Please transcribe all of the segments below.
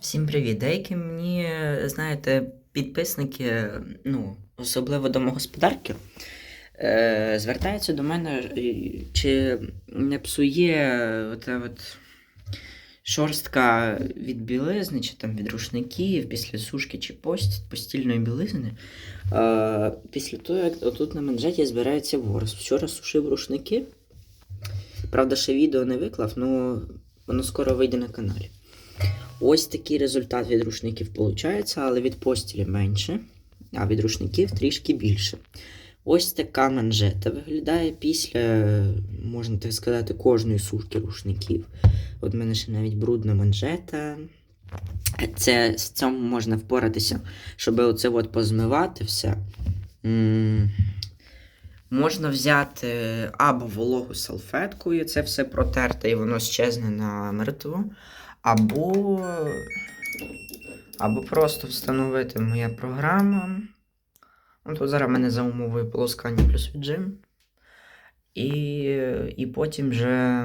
Всім привіт! Деякі мені, знаєте, підписники, ну, особливо домогосподарки, е, звертаються до мене, е, чи не псує ота от шорстка від білизни, чи там від рушників, після сушки чи пост, постільної білизни. Е, після того, як отут на манжеті збирається ворс. Вчора сушив рушники. Правда, ще відео не виклав, але воно скоро вийде на каналі. Ось такий результат від рушників виходить, але від постілі менше, а від рушників трішки більше. Ось така манжета виглядає після, можна так сказати, кожної сушки рушників. От в мене ще навіть брудна манжета. Це, з цьому можна впоратися, щоб оце от позмивати все. М, Можна взяти або вологу салфетку і це все протерти, і воно щезне на мертво. Або, або просто встановити моя програма. Ну, тут зараз в мене за умовою полоскання плюс віджим. І, і потім вже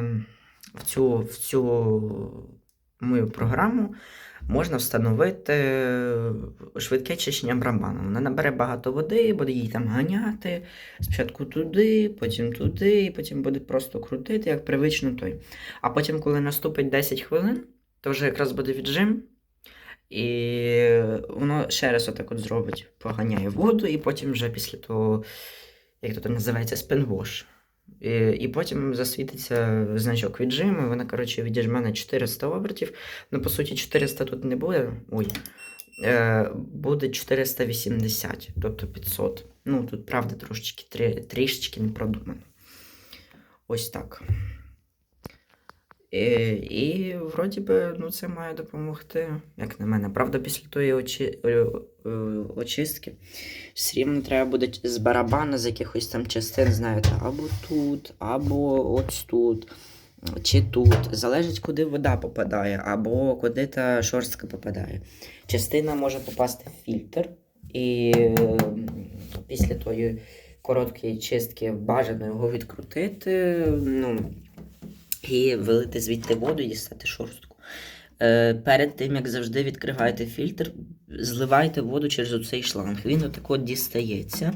в цю, в цю мою програму можна встановити швидке чищення барабану. Вона набере багато води, буде її там ганяти. Спочатку туди, потім туди, і потім буде просто крутити, як привично той. А потім, коли наступить 10 хвилин, то вже якраз буде віджим. І воно ще раз отак от зробить, поганяє воду, і потім вже після того, як то називається, спинвош. І, і потім засвітиться значок віджиму, вона, коротше, відіжме на 400 обертів. Ну, по суті, 400 тут не буде. Ой. Е, буде 480, тобто 500. Ну, тут, правда, трошечки, трі, трішечки не продумано. Ось так. І, і вроді би, ну, це має допомогти, як на мене. Правда, після тої очі, е, е, очистки все рівно треба буде з барабана, з якихось там частин, знаєте, або тут, або ось тут, чи тут. Залежить, куди вода попадає, або куди та шорстка попадає. Частина може попасти в фільтр, і е, після тої короткої чистки бажано його відкрутити. Ну, і вилити звідти воду дістати шорстку. Е, перед тим, як завжди відкриваєте фільтр, зливайте воду через оцей шланг. Він отак от дістається.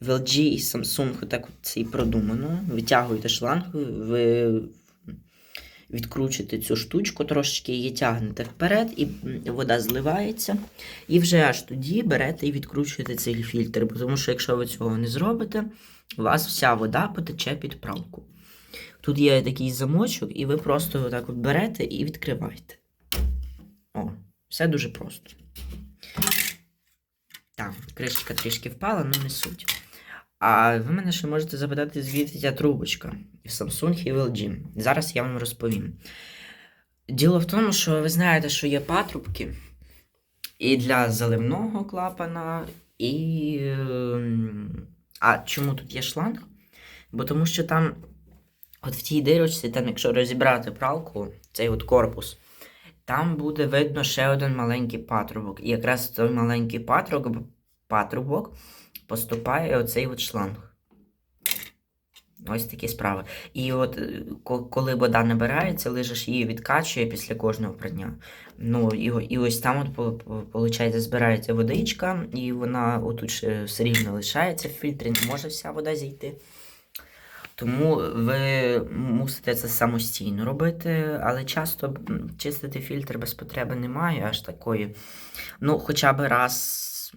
В LG і Samsung отак от це і продумано. Витягуєте шланг, ви відкручуєте цю штучку, трошечки її тягнете вперед, і вода зливається. І вже аж тоді берете і відкручуєте цей фільтр. Тому що якщо ви цього не зробите, у вас вся вода потече під пралку. Тут є такий замочок, і ви просто так от берете і відкриваєте. О, все дуже просто. Так, кришечка трішки впала, але не суть. А ви мене ще можете запитати, звідки ця трубочка в Samsung, і в LG. Зараз я вам розповім. Діло в тому, що ви знаєте, що є патрубки і для заливного клапана, і. ем, А чому тут є шланг? Бо тому що там От в тій дирочці, там, якщо розібрати пралку, цей от корпус, там буде видно ще один маленький патрубок. І якраз той маленький патрубок, патрубок поступає оцей от шланг. Ось такі справи. І от е, коли вода набирається, лежиш її відкачує після кожного прання. Ну, і, і ось там, от, по- збирається водичка, і вона отут все рівно лишається в фільтрі, не може вся вода зійти. Тому ви мусите це самостійно робити, але часто чистити фільтр без потреби немає аж такої. Ну, хоча б раз,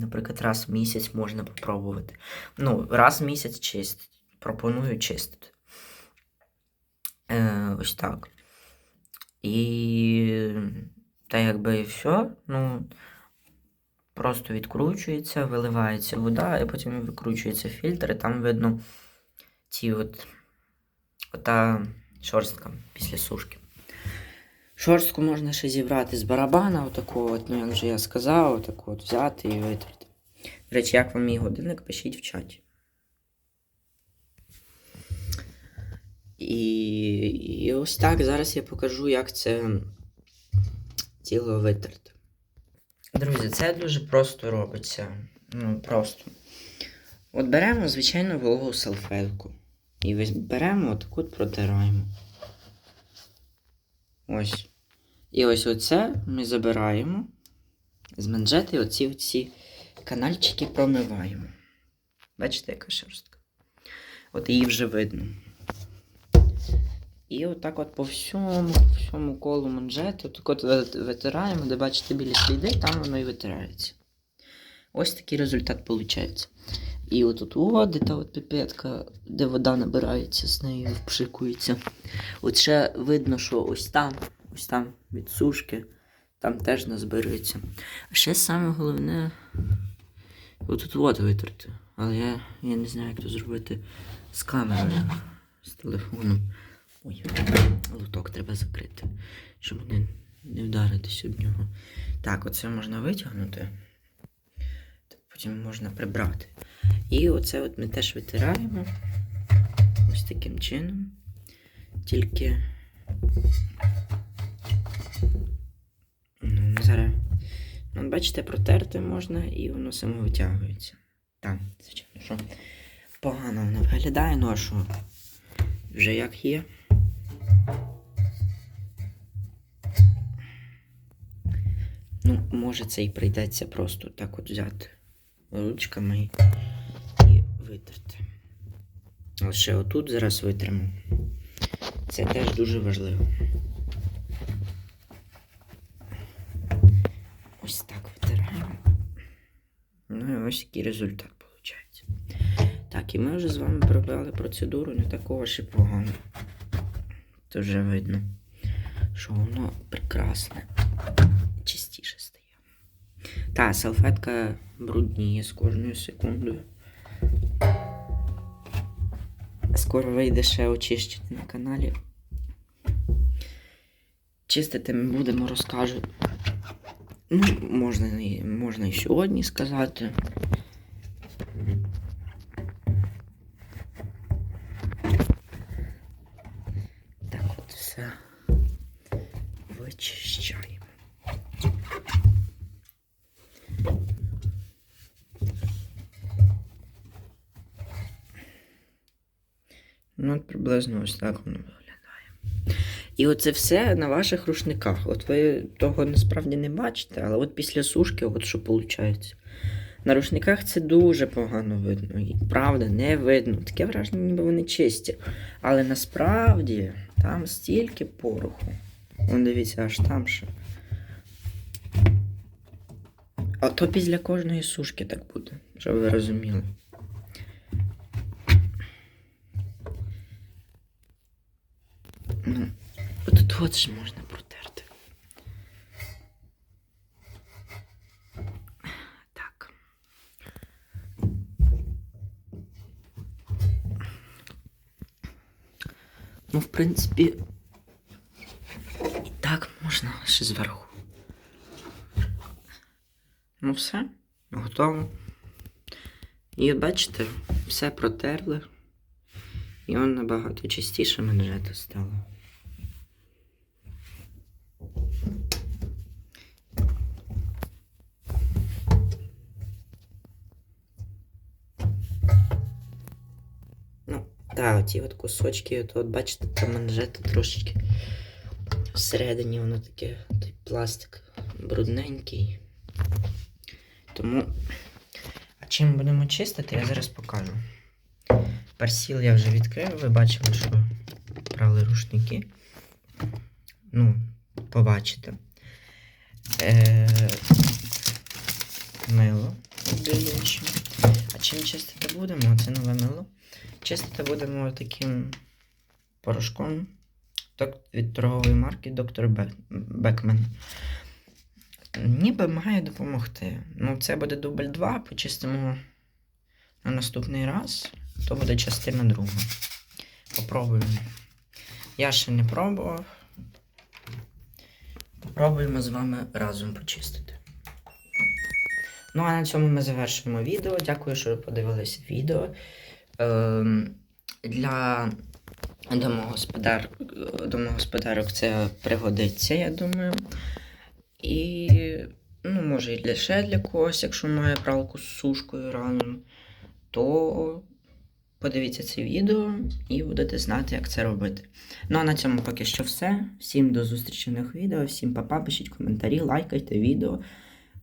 наприклад, раз в місяць можна попробувати. Ну, раз в місяць чистить. Пропоную чистити. Е, ось так. І та якби і все. Ну, просто відкручується, виливається вода, і потім викручується фільтр, і там видно ці от ота шорстка після сушки. Шорстку можна ще зібрати з барабана, отаку, от, ну як вже я сказав, отаку от взяти і витерти. До речі, як вам мій годинник, пишіть в чаті. І, і ось так зараз я покажу, як це тіло витерти. Друзі, це дуже просто робиться. Ну, просто. От беремо, звичайно, вологу салфетку. І весь беремо отаку от протираємо. Ось. І ось оце ми забираємо з манжети оці оці канальчики промиваємо. Бачите, яка шерстка? От її вже видно. І отак от по всьому, по всьому колу манжету, так от витираємо, де бачите білі сліди, там воно і витирається. Ось такий результат виходить. І отут о, де та от піпетка, де вода набирається, з нею впшикується. От ще видно, що ось там, ось там від сушки, там теж назбирується. А ще саме головне, отут от витерти. Але я, я не знаю, як це зробити з камерою, з телефоном. Ой, лоток треба закрити, щоб не, не вдаритись об нього. Так, оце можна витягнути. Потім можна прибрати. І оце от ми теж витираємо. Ось таким чином. Тільки. Ну, зараз. Ну, бачите, протерти можна і воно само витягується. Так, звичайно, що погано воно виглядає, ну а що? Вже як є. Ну, може це і прийдеться просто так от взяти ручками і витерти. Ще отут зараз витримо. Це теж дуже важливо. Ось так витираємо. Ну і ось який результат виходить. Так, і ми вже з вами провели процедуру не такого ж і погано. Це вже видно, що воно прекрасне. Та, салфетка брудніє з кожною секундою. Скоро вийде ще очищити на каналі. Чистити ми будемо, розкажу. Ну, можна, можна і сьогодні сказати. Так от все вичищаємо. Ну, от приблизно ось так воно виглядає. І оце все на ваших рушниках. От ви того насправді не бачите, але от після сушки, от що виходить. На рушниках це дуже погано видно. І правда, не видно. Таке враження, ніби вони чисті. Але насправді там стільки пороху. Вон дивіться, аж там ще. А то після кожної сушки так буде, щоб ви розуміли. Ну, ж можна протерти. Так. Ну, в принципі, і так можна ще зверху. Ну, все, готово. І бачите, все протерли. І он набагато чистіше манжета стало. Так, оті от кусочки, от, от бачите, там манжета трошечки всередині воно таке, той пластик брудненький. Тому. А чим будемо чистити, я зараз покажу. Парсіл я вже відкрив, ви бачили, що брали рушники. Ну, побачите. Е, мило білюче. А чим чистити будемо? Це нове мило. Чистити будемо таким порошком від торгової марки Dr. Бе- Beckman. Ніби має допомогти. Ну, це буде дубль 2, почистимо на наступний раз. То буде частина друга. Попробуємо. Я ще не пробував. Попробуємо з вами разом почистити. Ну, а на цьому ми завершуємо відео. Дякую, що ви подивилися відео. Ем, для домогосподар... домогосподарок це пригодиться, я думаю. І, ну, може, і для ще для когось, якщо має пралку з сушкою ранною, то подивіться це відео і будете знати, як це робити. Ну а на цьому поки що все. Всім до зустрічі в нових відео, всім па-па, пишіть коментарі, лайкайте відео.